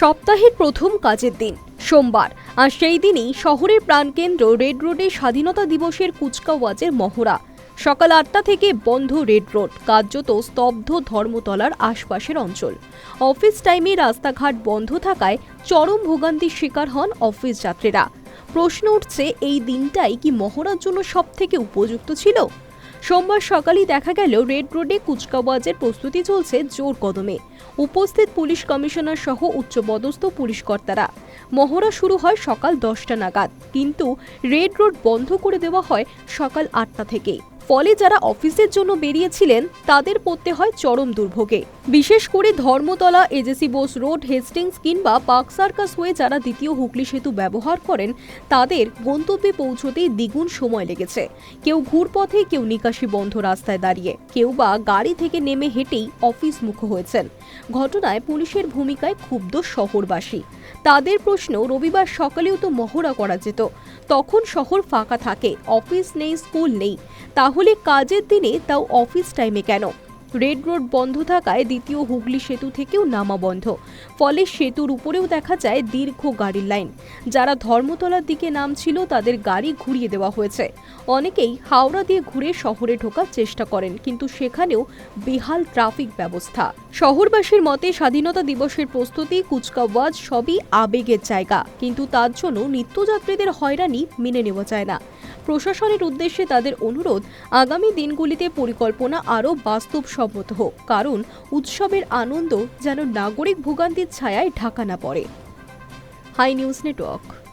সপ্তাহের প্রথম কাজের দিন, সোমবার। আর সেই দিনই শহরের প্রাণকেন্দ্র রেড রোডে স্বাধীনতা দিবসের কুচকাওয়াজের মহড়া। সকাল আটটা থেকে বন্ধ রেড রোড কার্যত স্তব্ধ ধর্মতলার আশপাশের অঞ্চল। অফিস টাইমে রাস্তাঘাট বন্ধ থাকায় চরম ভোগান্তির শিকার হন অফিস যাত্রীরা। প্রশ্ন উঠছে, এই দিনটাই কি মহড়ার জন্য সবথেকে উপযুক্ত ছিল? সোমবার সকালেই দেখা গেল রেড রোডে কুচকাওয়াজের প্রস্তুতি চলছে জোর কদমে। উপস্থিত পুলিশ কমিশনার সহ উচ্চপদস্থ পুলিশ কর্তারা। মহড়া শুরু হয় সকাল দশটা নাগাদ, কিন্তু রেড রোড বন্ধ করে দেওয়া হয় সকাল আটটা থেকে। ফলে যারা অফিসের জন্য বেরিয়েছিলেন, তাদের পড়তে হয় চরম দুর্ভোগে। বিশেষ করে Dharmatala, A J C Bose road, Hastings কিংবা পার্ক সার্কাস হয়ে যারা দ্বিতীয় হুগলি সেতু ব্যবহার করেন, তাদের গন্তব্যে পৌঁছতেই দ্বিগুণ সময় লেগেছে। কেউ ঘুরপথে, কেউ নিকাশি বন্ধ রাস্তায় দাঁড়িয়ে। কেউ বা গাড়ি থেকে নেমে হেঁটেই অফিস মুখ হয়েছেন। ঘটনায় পুলিশের ভূমিকায় ক্ষুব্ধ শহরবাসী। তাদের প্রশ্ন, রবিবার সকালেও তো মহড়া করা যেত। তখন শহর ফাঁকা থাকে। অফিস নেই, স্কুল নেই। তাহলে কাজের দিনে তাও অফিস টাইমে কেন? রেড রোড বন্ধ থাকায় দ্বিতীয় হুগলি সেতু থেকেও নামা বন্ধ। ফলে সেতুর উপরেও দেখা যায় দীর্ঘ গাড়ির লাইন। যারা ধর্মতলার দিকে নামছিল তাদের গাড়ি ঘুরিয়ে দেওয়া হয়েছে। অনেকেই হাওড়া দিয়ে ঘুরে শহরে ঢোকার চেষ্টা করেন, কিন্তু সেখানেও বেহাল ট্রাফিক ব্যবস্থা। শহরবাসীর মতে স্বাধীনতা দিবসের প্রস্তুতি, কুচকাওয়াজ সবই আবেগের জায়গা। কিন্তু তার জন্য নিত্যযাত্রীদের হয়রানি মেনে নেওয়া যায় না। প্রশাসনের উদ্দেশ্যে তাদের অনুরোধ, আগামী দিনগুলিতে পরিকল্পনা আরও বাস্তবসম্মত হোক। কারণ উৎসবের আনন্দ যেন নাগরিক ভোগান্তির ছায়ায় ঢাকা না পড়ে। High news network.